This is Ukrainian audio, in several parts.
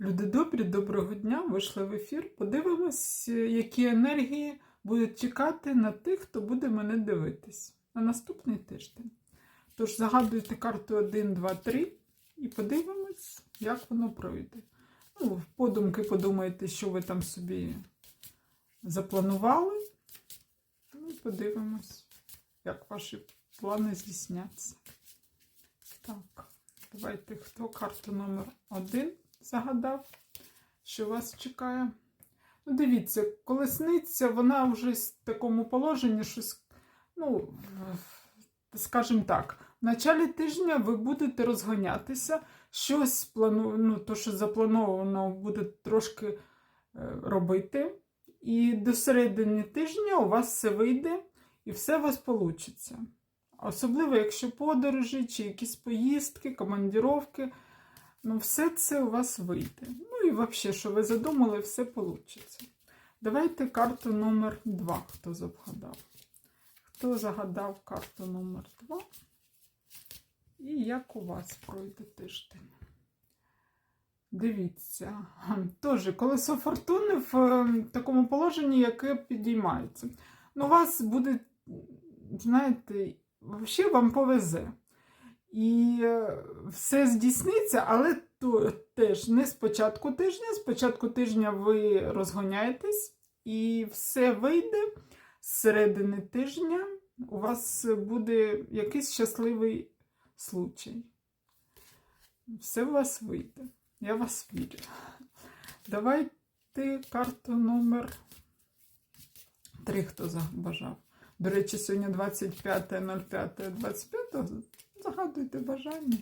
Люди добрі, доброго дня! Вийшли в ефір. Подивимось, які енергії будуть чекати на тих, хто буде мене дивитись на наступний тиждень. Тож загадуйте карту 1, 2, 3 і подивимось, як воно пройде. Ну, подумки подумайте, що ви там собі запланували. Ну, подивимось, як ваші плани здійсняться. Так, давайте хто карту номер 1 загадав, що вас чекає. Ну, дивіться, колесниця, вона вже в такому положенні, що, ну, скажімо так, в началі тижня ви будете розганятися, щось плану, ну, то, що заплановано, буде трошки е, робити. І до середини тижня у вас все вийде і все у вас вийде. Особливо, якщо подорожі, чи якісь поїздки, командіровки. Ну, все це у вас вийде. Ну і взагалі, що ви задумали, все вийде. Давайте карту номер 2, хто загадав. Хто загадав карту номер 2? І як у вас пройде тиждень? Дивіться, теж колесо фортуни в е, такому положенні, яке підіймається. Ну, у вас буде, знаєте, взагалі вам повезе. І е, все здійсниться, але то, теж не з початку тижня. З початку тижня ви розгоняєтесь і все вийде з середини тижня. У вас буде якийсь щасливий случай. Все у вас вийде. Я вас вірю. Давайте карту номер 3, хто забажав. До речі, сьогодні 25.05.25. Загадуйте бажання,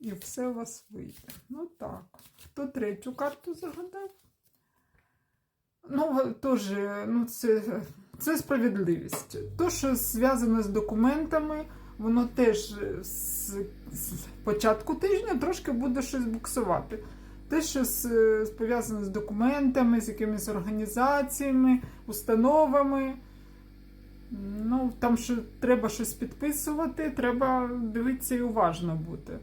і все у вас вийде. Ну так. Хто третю карту загадав? Ну, теж, ну, це, це справедливість. То, що зв'язано з документами, воно теж з, з початку тижня трошки буде щось буксувати. Те, що пов'язано з документами, з якимись організаціями, установами. Ну, там що треба щось підписувати, треба дивитися і уважно бути.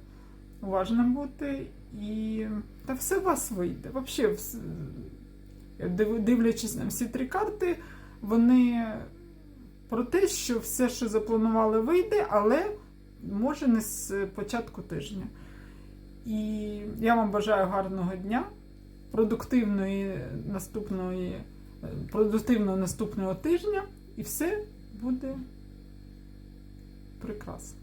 Уважно бути і. Та все у вас вийде. Взагалі, дивлячись на всі три карти, вони про те, що все, що запланували, вийде, але може не з початку тижня. І я вам бажаю гарного дня, продуктивної наступної, продуктивного наступного тижня, і все буде прекрасно.